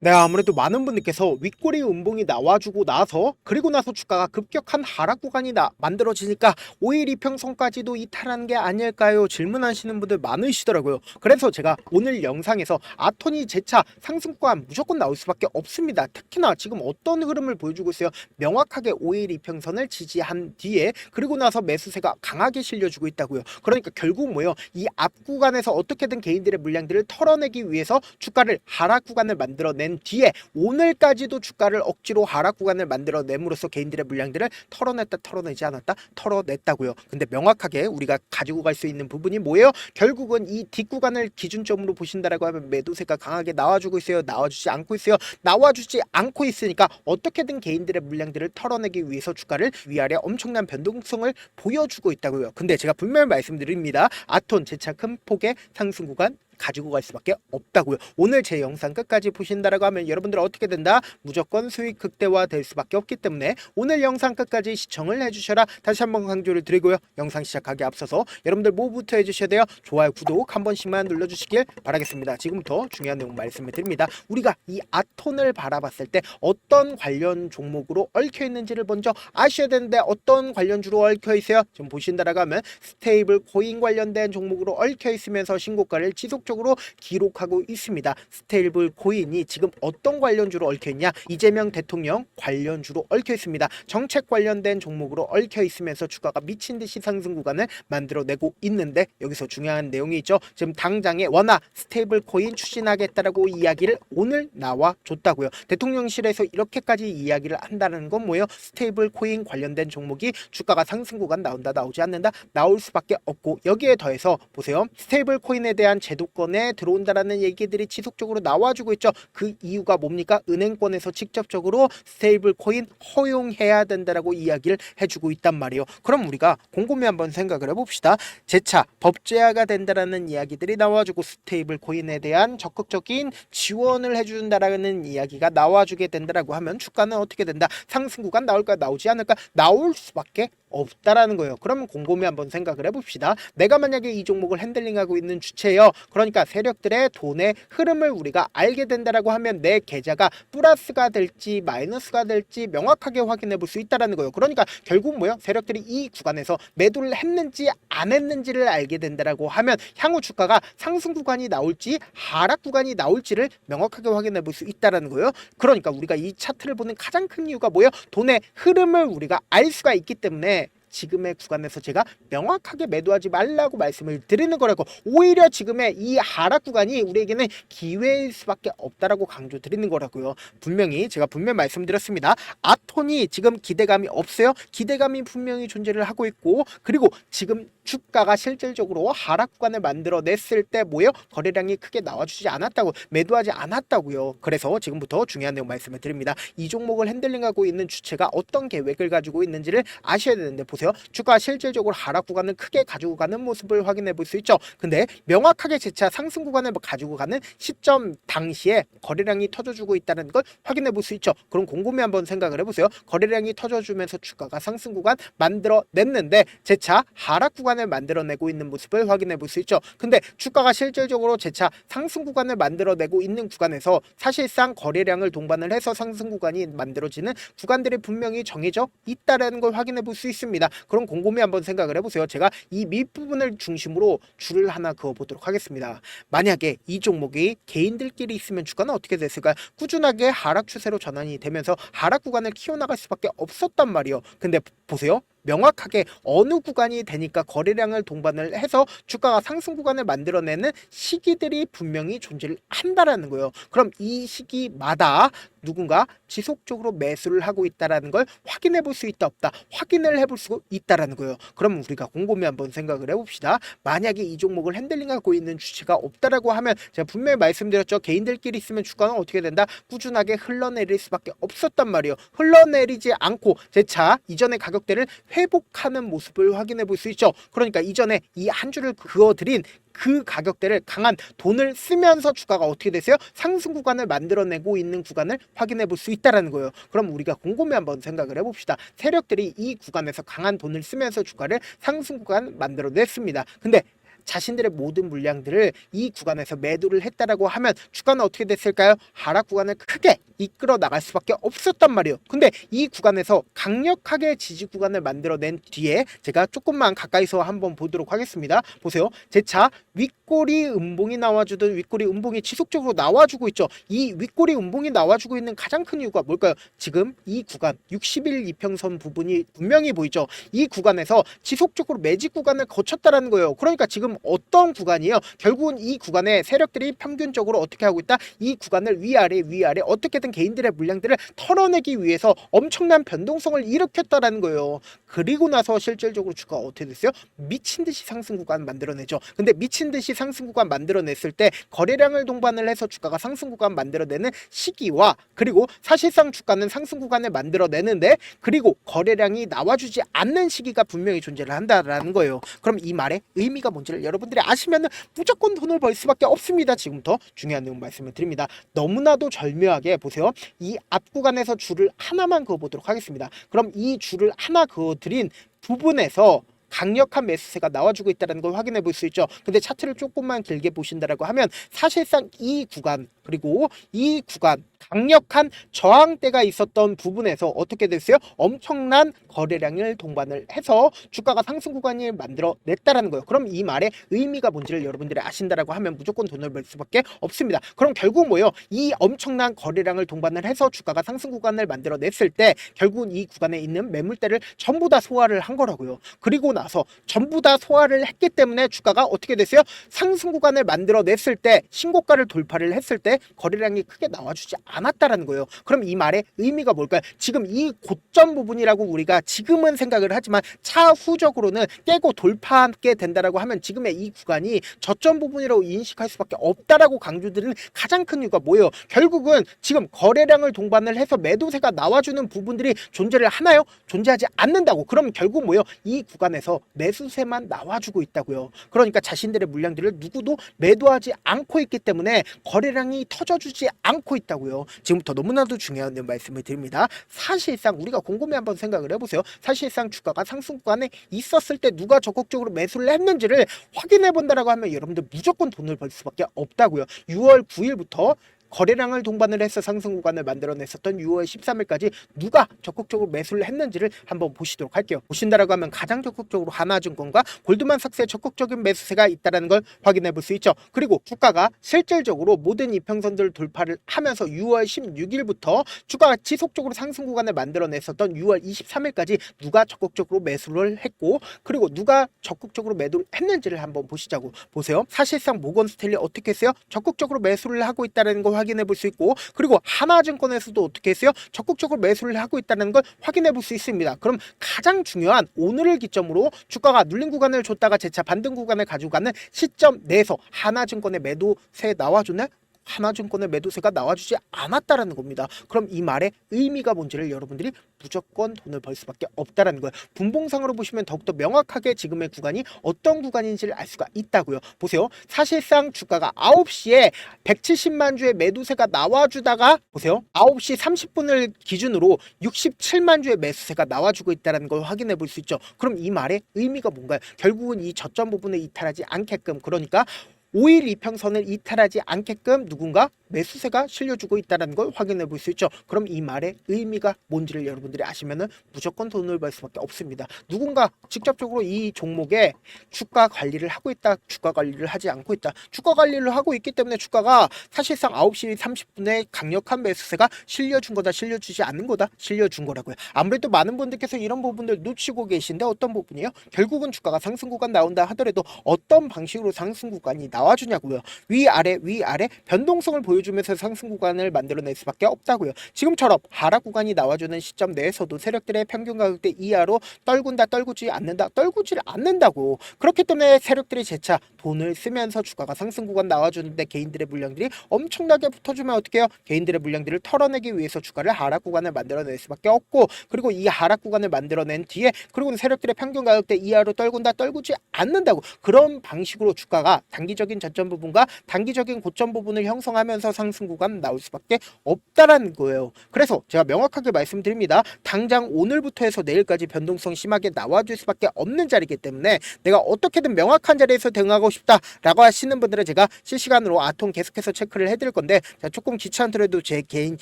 네, 아무래도 많은 분들께서 윗꼬리 음봉이 나와주고 나서 그리고 나서 주가가 급격한 하락 구간이 나, 만들어지니까 5일 이평선까지도 이탈한 게 아닐까요? 질문하시는 분들 많으시더라고요. 그래서 제가 오늘 영상에서 아토니 재차 상승 구간 무조건 나올 수밖에 없습니다. 특히나 지금 어떤 흐름을 보여주고 있어요? 명확하게 5일 이평선을 지지한 뒤에 그리고 나서 매수세가 강하게 실려주고 있다고요. 그러니까 결국 뭐예요? 이 앞 구간에서 어떻게든 개인들의 물량들을 털어내기 위해서 주가를 하락 구간을 만들어낸 뒤에 오늘까지도 주가를 억지로 하락 구간을 만들어냄으로써 개인들의 물량들을 털어냈다 털어내지 않았다 털어냈다고요. 근데 명확하게 우리가 가지고 갈 수 있는 부분이 뭐예요? 결국은 이 뒷구간을 기준점으로 보신다라고 하면 매도세가 강하게 나와주고 있어요. 나와주지 않고 있어요. 나와주지 않고 있으니까 어떻게든 개인들의 물량들을 털어내기 위해서 주가를 위아래 엄청난 변동성을 보여주고 있다고요. 근데 제가 분명히 말씀드립니다. 아톤 재차 큰 폭의 상승 구간 가지고 갈 수밖에 없다고요. 오늘 제 영상 끝까지 보신다라고 하면 여러분들 어떻게 된다? 무조건 수익 극대화 될 수밖에 없기 때문에 오늘 영상 끝까지 시청을 해주셔라. 다시 한번 강조를 드리고요. 영상 시작하기 앞서서 여러분들 뭐부터 해주셔야 돼요? 좋아요, 구독 한 번씩만 눌러주시길 바라겠습니다. 지금부터 중요한 내용 말씀을 드립니다. 우리가 이 아톤을 바라봤을 때 어떤 관련 종목으로 얽혀 있는지를 먼저 아셔야 되는데 어떤 관련주로 얽혀 있어요? 지금 보신다라고 하면 스테이블 코인 관련된 종목으로 얽혀 있으면서 신고가를 지속 적으로 기록하고 있습니다. 스테이블 코인이 지금 어떤 관련주로 얽혀 있냐? 이재명 대통령 관련주로 얽혀 있습니다. 정책 관련된 종목으로 얽혀 있으면서 주가가 미친 듯이 상승 구간을 만들어내고 있는데 여기서 중요한 내용이 있죠. 지금 당장에 원화 스테이블 코인 추진하겠다라고 이야기를 오늘 나와 줬다고요. 대통령실에서 이렇게까지 이야기를 한다는 건 뭐예요? 스테이블 코인 관련된 종목이 주가가 상승 구간 나온다 나오지 않는다 나올 수밖에 없고 여기에 더해서 보세요. 스테이블 코인에 대한 제도권 에 들어온다라는 얘기들이 지속적으로 나와주고 있죠. 그 이유가 뭡니까? 은행권에서 직접적으로 스테이블 코인 허용해야 된다라고 이야기를 해주고 있단 말이에요. 그럼 우리가 곰곰이 한번 생각을 해봅시다. 재차 법제화가 된다라는 이야기들이 나와주고 스테이블 코인에 대한 적극적인 지원을 해준다라는 이야기가 나와주게 된다라고 하면 주가는 어떻게 된다? 상승 구간 나올까 나오지 않을까? 나올 수밖에 없다라는 거예요. 그러면 곰곰이 한번 생각을 해봅시다. 내가 만약에 이 종목을 핸들링하고 있는 주체예요. 그러니 까 세력들의 돈의 흐름을 우리가 알게 된다라고 하면 내 계좌가 플러스가 될지 마이너스가 될지 명확하게 확인해 볼 수 있다라는 거예요. 그러니까 결국 뭐요? 세력들이 이 구간에서 매도를 했는지 안 했는지를 알게 된다라고 하면 향후 주가가 상승 구간이 나올지 하락 구간이 나올지를 명확하게 확인해 볼 수 있다라는 거예요. 그러니까 우리가 이 차트를 보는 가장 큰 이유가 뭐예요? 돈의 흐름을 우리가 알 수가 있기 때문에 지금의 구간에서 제가 명확하게 매도하지 말라고 말씀을 드리는 거라고 오히려 지금의 이 하락 구간이 우리에게는 기회일 수밖에 없다라고 강조 드리는 거라고요. 분명히 제가 분명 말씀드렸습니다. 아톤이 지금 기대감이 없어요. 기대감이 분명히 존재를 하고 있고 그리고 지금 주가가 실질적으로 하락 구간을 만들어냈을 때 뭐예요? 거래량이 크게 나와주지 않았다고 매도하지 않았다고요. 그래서 지금부터 중요한 내용 말씀을 드립니다. 이 종목을 핸들링하고 있는 주체가 어떤 계획을 가지고 있는지를 아셔야 되는데 보세요. 주가 실질적으로 하락 구간을 크게 가지고 가는 모습을 확인해 볼 수 있죠. 근데 명확하게 재차 상승 구간을 가지고 가는 시점 당시에 거래량이 터져주고 있다는 걸 확인해 볼 수 있죠. 그럼 곰곰이 한번 생각을 해보세요. 거래량이 터져주면서 주가가 상승 구간 만들어냈는데 재차 하락 구간을 만들어내고 있는 모습을 확인해 볼 수 있죠. 근데 주가가 실질적으로 재차 상승 구간을 만들어내고 있는 구간에서 사실상 거래량을 동반을 해서 상승 구간이 만들어지는 구간들이 분명히 정해져 있다라는 걸 확인해 볼 수 있습니다. 그럼 곰곰이 한번 생각을 해보세요. 제가 이 밑부분을 중심으로 줄을 하나 그어 보도록 하겠습니다. 만약에 이 종목이 개인들끼리 있으면 주가는 어떻게 됐을까요? 꾸준하게 하락 추세로 전환이 되면서 하락 구간을 키워나갈 수밖에 없었단 말이에요. 근데 보세요. 명확하게 어느 구간이 되니까 거래량을 동반을 해서 주가가 상승 구간을 만들어내는 시기들이 분명히 존재를 한다라는 거예요. 그럼 이 시기마다 누군가 지속적으로 매수를 하고 있다라는 걸 확인해 볼 수 있다 없다 확인을 해볼 수 있다라는 거예요. 그럼 우리가 곰곰이 한번 생각을 해봅시다. 만약에 이 종목을 핸들링하고 있는 주체가 없다라고 하면 제가 분명히 말씀드렸죠. 개인들끼리 있으면 주가는 어떻게 된다? 꾸준하게 흘러내릴 수밖에 없었단 말이에요. 흘러내리지 않고 제 차 이전의 가격대를 회복하는 모습을 확인해 볼 수 있죠. 그러니까 이전에 이 한 줄을 그어드린 그 가격대를 강한 돈을 쓰면서 주가가 어떻게 됐어요? 상승 구간을 만들어내고 있는 구간을 확인해 볼 수 있다라는 거예요. 그럼 우리가 곰곰이 한번 생각을 해봅시다. 세력들이 이 구간에서 강한 돈을 쓰면서 주가를 상승 구간 만들어냈습니다. 근데 자신들의 모든 물량들을 이 구간에서 매도를 했다라고 하면 주가는 어떻게 됐을까요? 하락 구간을 크게 이끌어 나갈 수밖에 없었단 말이에요. 근데 이 구간에서 강력하게 지지 구간을 만들어낸 뒤에 제가 조금만 가까이서 한번 보도록 하겠습니다. 보세요. 제 차 윗 꼬리 음봉이 나와주던 윗꼬리 음봉이 지속적으로 나와주고 있죠. 이 윗꼬리 음봉이 나와주고 있는 가장 큰 이유가 뭘까요? 지금 이 구간 60일 이평선 부분이 분명히 보이죠. 이 구간에서 지속적으로 매직 구간을 거쳤다라는 거예요. 그러니까 지금 어떤 구간이에요? 결국은 이 구간에 세력들이 평균적으로 어떻게 하고 있다? 이 구간을 위아래 위아래 어떻게든 개인들의 물량들을 털어내기 위해서 엄청난 변동성을 일으켰다라는 거예요. 그리고 나서 실질적으로 주가가 어떻게 됐어요? 미친 듯이 상승 구간 만들어내죠. 근데 미친 듯이 상승 구간 만들어냈을 때 거래량을 동반을 해서 주가가 상승 구간 만들어내는 시기와 그리고 사실상 주가는 상승 구간을 만들어내는데 그리고 거래량이 나와주지 않는 시기가 분명히 존재를 한다라는 거예요. 그럼 이 말의 의미가 뭔지를 여러분들이 아시면 무조건 돈을 벌 수밖에 없습니다. 지금부터 중요한 내용 말씀을 드립니다. 너무나도 절묘하게 보세요. 이 앞 구간에서 줄을 하나만 그어보도록 하겠습니다. 그럼 이 줄을 하나 그어드린 부분에서 강력한 매수세가 나와주고 있다는 걸 확인해 볼 수 있죠. 근데 차트를 조금만 길게 보신다라고 하면 사실상 이 구간 그리고 이 구간 강력한 저항대가 있었던 부분에서 어떻게 됐어요? 엄청난 거래량을 동반을 해서 주가가 상승 구간을 만들어 냈다라는 거예요. 그럼 이 말의 의미가 뭔지를 여러분들이 아신다라고 하면 무조건 돈을 벌 수밖에 없습니다. 그럼 결국 뭐예요? 이 엄청난 거래량을 동반을 해서 주가가 상승 구간을 만들어 냈을 때 결국은 이 구간에 있는 매물대를 전부 다 소화를 한 거라고요. 그리고 나서 전부 다 소화를 했기 때문에 주가가 어떻게 됐어요? 상승 구간을 만들어 냈을 때 신고가를 돌파를 했을 때 거래량이 크게 나와주지 않았다라는 거예요. 그럼 이 말의 의미가 뭘까요? 지금 이 고점 부분이라고 우리가 지금은 생각을 하지만 차후적으로는 깨고 돌파하게 된다라고 하면 지금의 이 구간이 저점 부분이라고 인식할 수밖에 없다라고 강조드리는 가장 큰 이유가 뭐예요? 결국은 지금 거래량을 동반을 해서 매도세가 나와주는 부분들이 존재를 하나요? 존재하지 않는다고. 그럼 결국 뭐예요? 이 구간에서 매수세만 나와주고 있다고요. 그러니까 자신들의 물량들을 누구도 매도하지 않고 있기 때문에 거래량이 터져주지 않고 있다고요. 지금부터 너무나도 중요한 말씀을 드립니다. 사실상 우리가 곰곰이 한번 생각을 해보세요. 사실상 주가가 상승 구간에 있었을 때 누가 적극적으로 매수를 했는지를 확인해 본다라고 하면 여러분들 무조건 돈을 벌 수밖에 없다고요. 6월 9일부터 거래량을 동반을 해서 상승 구간을 만들어냈었던 6월 13일까지 누가 적극적으로 매수를 했는지를 한번 보시도록 할게요. 보신다라고 하면 가장 적극적으로 하나증권과 골드만삭스의 적극적인 매수세가 있다는 걸 확인해 볼 수 있죠. 그리고 주가가 실질적으로 모든 이평선들을 돌파를 하면서 6월 16일부터 주가가 지속적으로 상승 구간을 만들어냈었던 6월 23일까지 누가 적극적으로 매수를 했고 그리고 누가 적극적으로 매도를 했는지를 한번 보시자고 보세요. 사실상 모건 스탠리 어떻게 했어요? 적극적으로 매수를 하고 있다는 걸 확인해 볼 수 있고 그리고 하나증권에서도 어떻게 했어요? 적극적으로 매수를 하고 있다는 걸 확인해 볼 수 있습니다. 그럼 가장 중요한 오늘을 기점으로 주가가 눌린 구간을 줬다가 재차 반등 구간을 가지고 가는 시점 내에서 하나증권의 매도세 나와주네? 하나증권의 매도세가 나와주지 않았다라는 겁니다. 그럼 이 말의 의미가 뭔지를 여러분들이 무조건 돈을 벌 수밖에 없다라는 거예요. 분봉상으로 보시면 더욱더 명확하게 지금의 구간이 어떤 구간인지를 알 수가 있다고요. 보세요. 사실상 주가가 9시에 170만 주의 매도세가 나와주다가 보세요. 9시 30분을 기준으로 67만 주의 매수세가 나와주고 있다는 걸 확인해 볼 수 있죠. 그럼 이 말의 의미가 뭔가요? 결국은 이 저점 부분을 이탈하지 않게끔 그러니까 5일 이평선을 이탈하지 않게끔 누군가 매수세가 실려주고 있다는 걸 확인해 볼 수 있죠. 그럼 이 말의 의미가 뭔지를 여러분들이 아시면은 무조건 돈을 벌 수밖에 없습니다. 누군가 직접적으로 이 종목에 주가 관리를 하고 있다, 주가 관리를 하지 않고 있다. 주가 관리를 하고 있기 때문에 주가가 사실상 9시 30분에 강력한 매수세가 실려준 거다, 실려주지 않는 거다, 실려준 거라고요. 아무래도 많은 분들께서 이런 부분들 놓치고 계신데 어떤 부분이요? 결국은 주가가 상승 구간 나온다 하더라도 어떤 방식으로 상승 구간이 나 와주냐고요. 위아래 위아래 변동성을 보여주면서 상승 구간을 만들어낼 수밖에 없다고요. 지금처럼 하락 구간이 나와주는 시점 내에서도 세력들의 평균 가격대 이하로 떨군다 떨구지 않는다 떨구지를 않는다고 그렇기 때문에 세력들이 재차 돈을 쓰면서 주가가 상승 구간 나와주는데 개인들의 물량들이 엄청나게 붙어주면 어떻게 해요? 개인들의 물량들을 털어내기 위해서 주가를 하락 구간을 만들어낼 수밖에 없고 그리고 이 하락 구간을 만들어낸 뒤에 그리고는 세력들의 평균 가격대 이하로 떨군다 떨구지 않는다고 그런 방식으로 주가가 단기적인 저점 부분과 단기적인 고점 부분을 형성하면서 상승 구간 나올 수밖에 없다라는 거예요. 그래서 제가 명확하게 말씀드립니다. 당장 오늘부터 해서 내일까지 변동성 심하게 나와줄 수밖에 없는 자리이기 때문에 내가 어떻게든 명확한 자리에서 대응하고 싶다라고 하시는 분들은 제가 실시간으로 아톰 계속해서 체크를 해드릴 건데 자, 조금 귀찮더라도 제 개인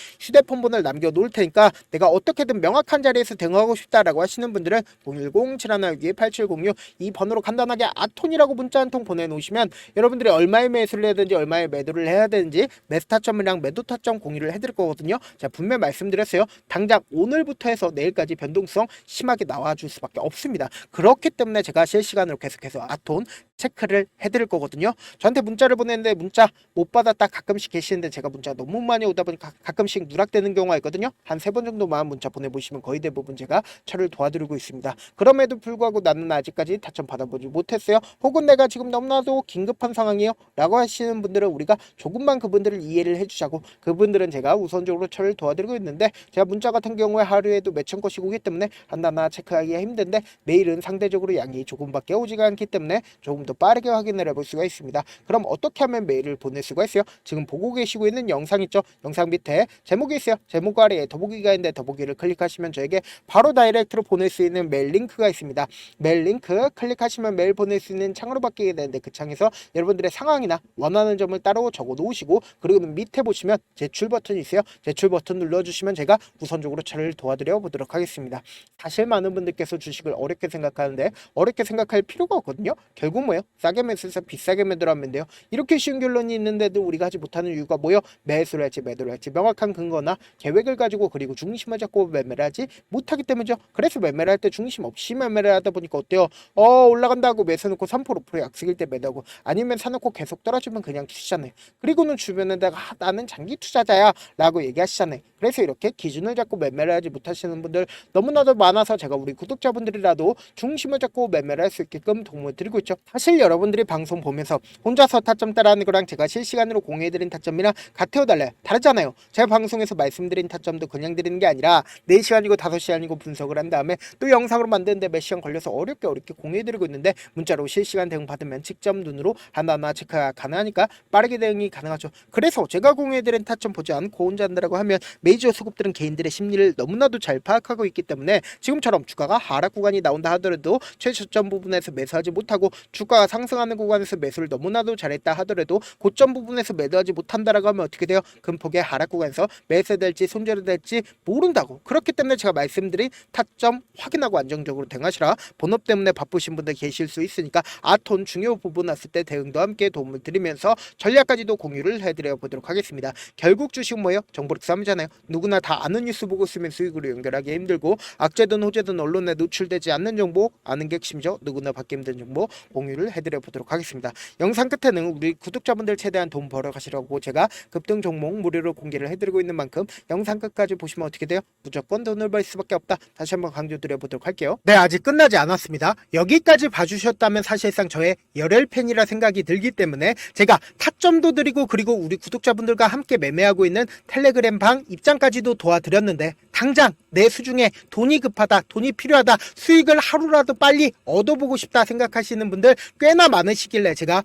휴대폰 번호를 남겨놓을 테니까 내가 어떻게든 명확한 자리에서 대응하고 싶다라고 하시는 분들은 010-7162-8706 이 번호로 간단하게 아톤이라고 문자 한 통 보내놓으시면 여러분 들이 얼마의 매수를 해야 되는지 얼마의 매도를 해야 되는지 매수 타점이랑 매도 타점 공유를 해드릴 거거든요. 자 분명 말씀드렸어요. 당장 오늘부터 해서 내일까지 변동성 심하게 나와줄 수밖에 없습니다. 그렇기 때문에 제가 실시간으로 계속해서 아톤 체크를 해드릴 거거든요. 저한테 문자를 보냈는데 문자 못 받았다 가끔씩 계시는데 제가 문자 너무 많이 오다 보니까 가끔씩 누락되는 경우가 있거든요. 한 세 번 정도만 문자 보내보시면 거의 대부분 제가 처를 도와드리고 있습니다. 그럼에도 불구하고 나는 아직까지 타점 받아보지 못했어요. 혹은 내가 지금 너무나도 긴급한 상황이에요. 라고 하시는 분들은 우리가 조금만 그분들을 이해를 해주자고 그분들은 제가 우선적으로 처를 도와드리고 있는데 제가 문자 같은 경우에 하루에도 몇천 건씩 오기 때문에 하나하나 체크하기가 힘든데 매일은 상대적으로 양이 조금밖에 오지가 않기 때문에 조금 더 빠르게 확인을 해볼 수가 있습니다. 그럼 어떻게 하면 메일을 보낼 수가 있어요? 지금 보고 계시고 있는 영상 있죠? 영상 밑에 제목이 있어요. 제목 아래에 더보기가 있는데 더보기를 클릭하시면 저에게 바로 다이렉트로 보낼 수 있는 메일 링크가 있습니다. 메일 링크 클릭하시면 메일 보낼 수 있는 창으로 바뀌게 되는데 그 창에서 여러분들의 상황이나 원하는 점을 따로 적어 놓으시고 그리고 밑에 보시면 제출 버튼이 있어요. 제출 버튼 눌러주시면 제가 우선적으로 저를 도와드려 보도록 하겠습니다. 사실 많은 분들께서 주식을 어렵게 생각하는데 어렵게 생각할 필요가 없거든요. 결국 뭐 예요? 싸게 매수해서 비싸게 매도하면 돼요. 이렇게 쉬운 결론이 있는데도 우리가 하지 못하는 이유가 뭐예요? 매수를 할지 매도를 할지 명확한 근거나 계획을 가지고 그리고 중심을 잡고 매매를 하지 못하기 때문이죠. 그래서 매매를 할 때 중심 없이 매매를 하다 보니까 어때요? 어 올라간다고 매수 놓고 3% 5% 약속일 때 매도하고 아니면 사놓고 계속 떨어지면 그냥 투자잖아요. 그리고는 주변에다가 아, 나는 장기 투자자야 라고 얘기하시잖아요. 그래서 이렇게 기준을 잡고 매매를 하지 못하시는 분들 너무나도 많아서 제가 우리 구독자분들이라도 중심을 잡고 매매를 할 수 있게끔 도움을 드리고 있죠. 사실 여러분들이 방송 보면서 혼자서 타점 따라하는 거랑 제가 실시간으로 공유해드린 타점이랑 같아요 달라요? 다르잖아요. 제가 방송에서 말씀드린 타점도 그냥 드리는 게 아니라 4시간이고 5시간이고 분석을 한 다음에 또 영상으로 만드는데 몇 시간 걸려서 어렵게 어렵게 공유해드리고 있는데 문자로 실시간 대응 받으면 직접 눈으로 하나하나 체크가 가능하니까 빠르게 대응이 가능하죠. 그래서 제가 공유해드린 타점 보지 않고 혼자 한다라고 하면 메이저 수급들은 개인들의 심리를 너무나도 잘 파악하고 있기 때문에 지금처럼 주가가 하락 구간이 나온다 하더라도 최저점 부분에서 매수하지 못하고 주가 가 상승하는 구간에서 매수를 너무나도 잘했다 하더라도 고점 부분에서 매도하지 못한다라고 하면 어떻게 돼요? 금폭의 하락 구간에서 매수될지 손절이 될지 모른다고 그렇기 때문에 제가 말씀드린 타점 확인하고 안정적으로 대응하시라 본업 때문에 바쁘신 분들 계실 수 있으니까 아톤 중요 부분 왔을 때 대응도 함께 도움을 드리면서 전략까지도 공유를 해드려 보도록 하겠습니다. 결국 주식 뭐예요? 정보력 싸움이잖아요. 누구나 다 아는 뉴스 보고 쓰면 수익으로 연결하기 힘들고 악재든 호재든 언론에 노출되지 않는 정보 아는 게 핵심이죠. 누구나 받기 힘든 정보 공유를 해드려 보도록 하겠습니다. 영상 끝에는 우리 구독자분들 최대한 돈 벌어 가시라고 제가 급등 종목 무료로 공개를 해드리고 있는 만큼 영상 끝까지 보시면 어떻게 돼요? 무조건 돈을 벌 수밖에 없다. 다시 한번 강조드려 보도록 할게요. 네, 아직 끝나지 않았습니다. 여기까지 봐주셨다면 사실상 저의 열혈 팬이라 생각이 들기 때문에 제가 타점도 드리고 그리고 우리 구독자분들과 함께 매매하고 있는 텔레그램 방 입장까지도 도와드렸는데 당장 내 수중에 돈이 급하다, 돈이 필요하다, 수익을 하루라도 빨리 얻어보고 싶다 생각하시는 분들 꽤나 많으시길래 제가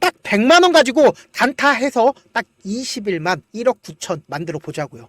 딱 100만 원 가지고 단타해서 딱 20일만 1억 9천 만들어 보자고요.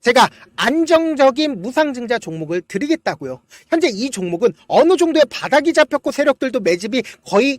제가 안정적인 무상증자 종목을 드리겠다고요. 현재 이 종목은 어느 정도의 바닥이 잡혔고 세력들도 매집이 거의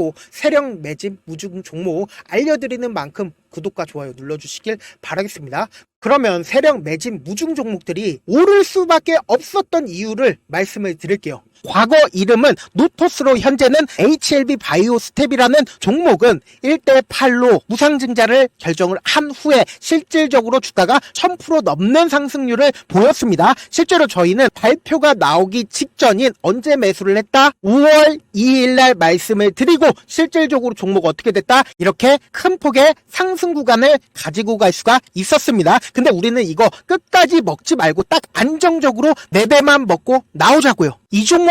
세력 매집 무중 종목 알려드리는 만큼 구독과 좋아요 눌러주시길 바라겠습니다. 그러면 세력 매집 무중 종목들이 오를 수밖에 없었던 이유를 말씀을 드릴게요. 과거 이름은 노토스로 현재는 HLB 바이오 스텝이라는 종목은 1대 8로 무상증자를 결정을 한 후에 실질적으로 주가가 1000% 넘는 상승률을 보였습니다. 실제로 저희는 발표가 나오기 직전인 언제 매수를 했다? 5월 2일 날 말씀을 드리고 실질적으로 종목 어떻게 됐다? 이렇게 큰 폭의 상승 구간을 가지고 갈 수가 있었습니다. 근데 우리는 이거 끝까지 먹지 말고 딱 안정적으로 4배만 먹고 나오자고요. 이 종목